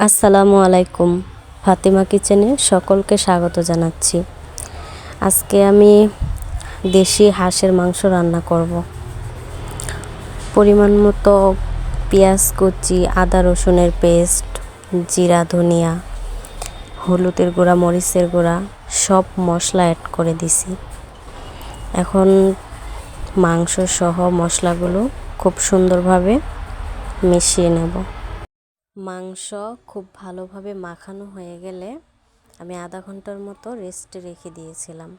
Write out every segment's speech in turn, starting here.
আসসালামু আলাইকুম। ফাতিমা কিচেনে সকলকে স্বাগত জানাচ্ছি। আজকে আমি দেশি হাঁসের মাংস রান্না করব। পরিমাণ মতো পেঁয়াজ কুচি, আদা রসুনের পেস্ট, জিরা, ধনিয়া, হলুদের গুঁড়া, মরিচের গুঁড়া, সব মশলা অ্যাড করে দিছি। এখন মাংস সহ মশলাগুলো খুব সুন্দরভাবে মিশিয়ে নেব। মাংস খুব ভালোভাবে মাখানো হয়ে গেলে আমি আধা ঘণ্টার মতো রেস্টে রেখে দিয়েছিলাম।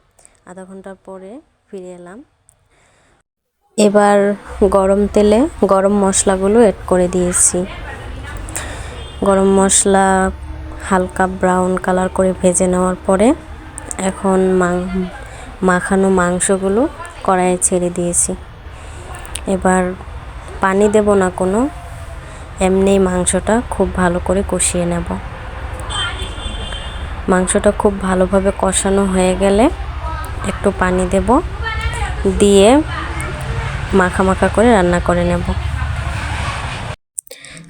আধা ঘণ্টার পরে ফিরে এলাম। এবার গরম তেলে গরম মশলাগুলো অ্যাড করে দিয়েছি। গরম মশলা হালকা ব্রাউন কালার করে ভেজে নেওয়ার পরে এখন মাখানো মাংসগুলো কড়াইয়ে ছেড়ে দিয়েছি। এবার পানি দেব না কোনো। এমনি মাংসটা খুব ভালো করে কষিয়ে নেব। মাংসটা খুব ভালোভাবে কষানো হয়ে গেলে একটু পানি দেব, দিয়ে মাখা মাখা করে রান্না করে নেব।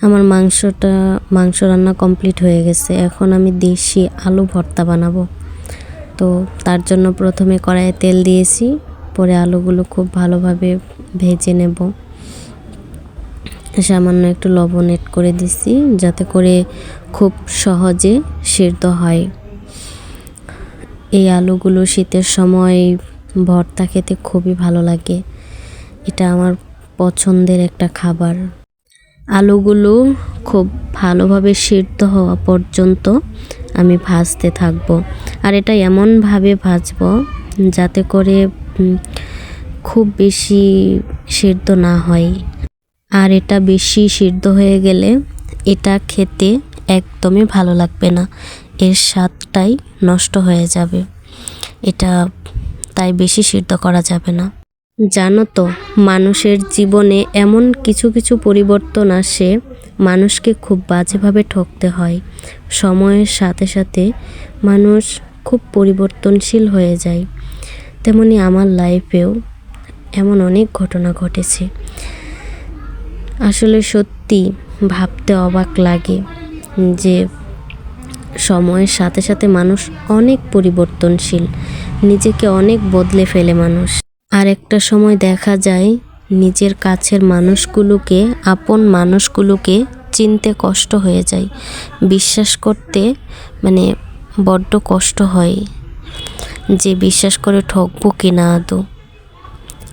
আমার মাংসটা, মাংস রান্না কমপ্লিট হয়ে গেছে। এখন আমি দেশি আলু ভর্তা বানাবো। তো তার জন্য প্রথমে কড়াইয়ে তেল দিয়েছি, পরে আলুগুলো খুব ভালোভাবে ভেজে নেব। সামান্য একটু লবণ এড করে দিছি, যাতে করে খুব সহজে সিদ্ধ হয়। এই আলুগুলো শীতের সময় ভর্তা খেতে খুবই ভালো লাগে। এটা আমার পছন্দের একটা খাবার। আলুগুলো খুব ভালোভাবে সিদ্ধ হওয়া পর্যন্ত আমি ভাজতে থাকব। আর এটা এমনভাবে ভাজবো যাতে করে খুব বেশি সিদ্ধ না হয়। আর এটা বেশি সিদ্ধ হয়ে গেলে এটা খেতে একদমই ভালো লাগবে না। এর স্বাদটাই নষ্ট হয়ে যাবে। এটা তাই বেশি সিদ্ধ করা যাবে না। জানো তো, মানুষের জীবনে এমন কিছু কিছু পরিবর্তন আসে, মানুষকে খুব বাজেভাবে ঠকতে হয়। সময়ের সাথে সাথে মানুষ খুব পরিবর্তনশীল হয়ে যায়। তেমনি আমার লাইফেও এমন অনেক ঘটনা ঘটেছে। আসলে সত্যি ভাবতে অবাক লাগে যে সময়ের সাথে সাথে মানুষ অনেক পরিবর্তনশীল, নিজেকে অনেক বদলে ফেলে মানুষ। আর একটা সময় দেখা যায় নিজের কাছের মানুষগুলোকে, আপন মানুষগুলোকে চিনতে কষ্ট হয়ে যায়, বিশ্বাস করতে মানে বড্ড কষ্ট হয় যে বিশ্বাস করে ঠকবো কি না আদৌ।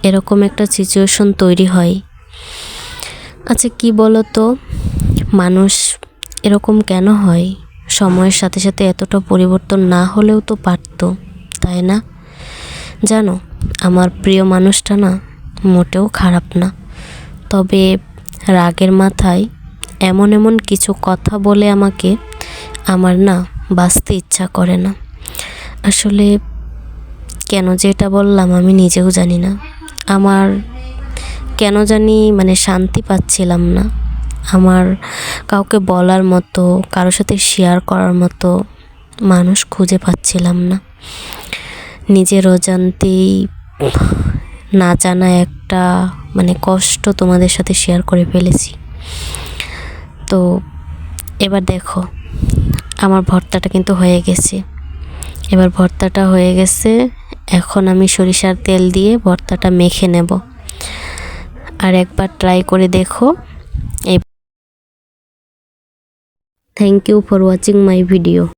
এরকম একটা সিচুয়েশন তৈরি হয়। আচ্ছা কি বলো তো মানুষ এরকম কেন হয়? সময়ের সাথে সাথে এতটা পরিবর্তন না হলেও তো পারত, তাই না? জানো, আমার প্রিয় মানুষটা না মোটেও খারাপ না। তবে রাগের মাথায় এমন এমন কিছু কথা বলে আমাকে আমার না বাঁচতে ইচ্ছা করে না। আসলে কেন যে এটা বললাম আমি নিজেও জানি না। আমার কেন জানি মানে শান্তি পাচ্ছিলাম না। আমার কাউকে বলার মতো, কারোর সাথে শেয়ার করার মতো মানুষ খুঁজে পাচ্ছিলাম না। নিজের অজান্তেই না জানা একটা মানে কষ্ট তোমাদের সাথে শেয়ার করে ফেলেছি। তো এবার দেখো, আমার ভর্তাটা কিন্তু হয়ে গেছে। এবার ভর্তাটা হয়ে গেছে, এখন আমি সরিষার তেল দিয়ে ভর্তাটা মেখে নেব। আর একবার ট্রাই করে দেখো। Thank you for watching my video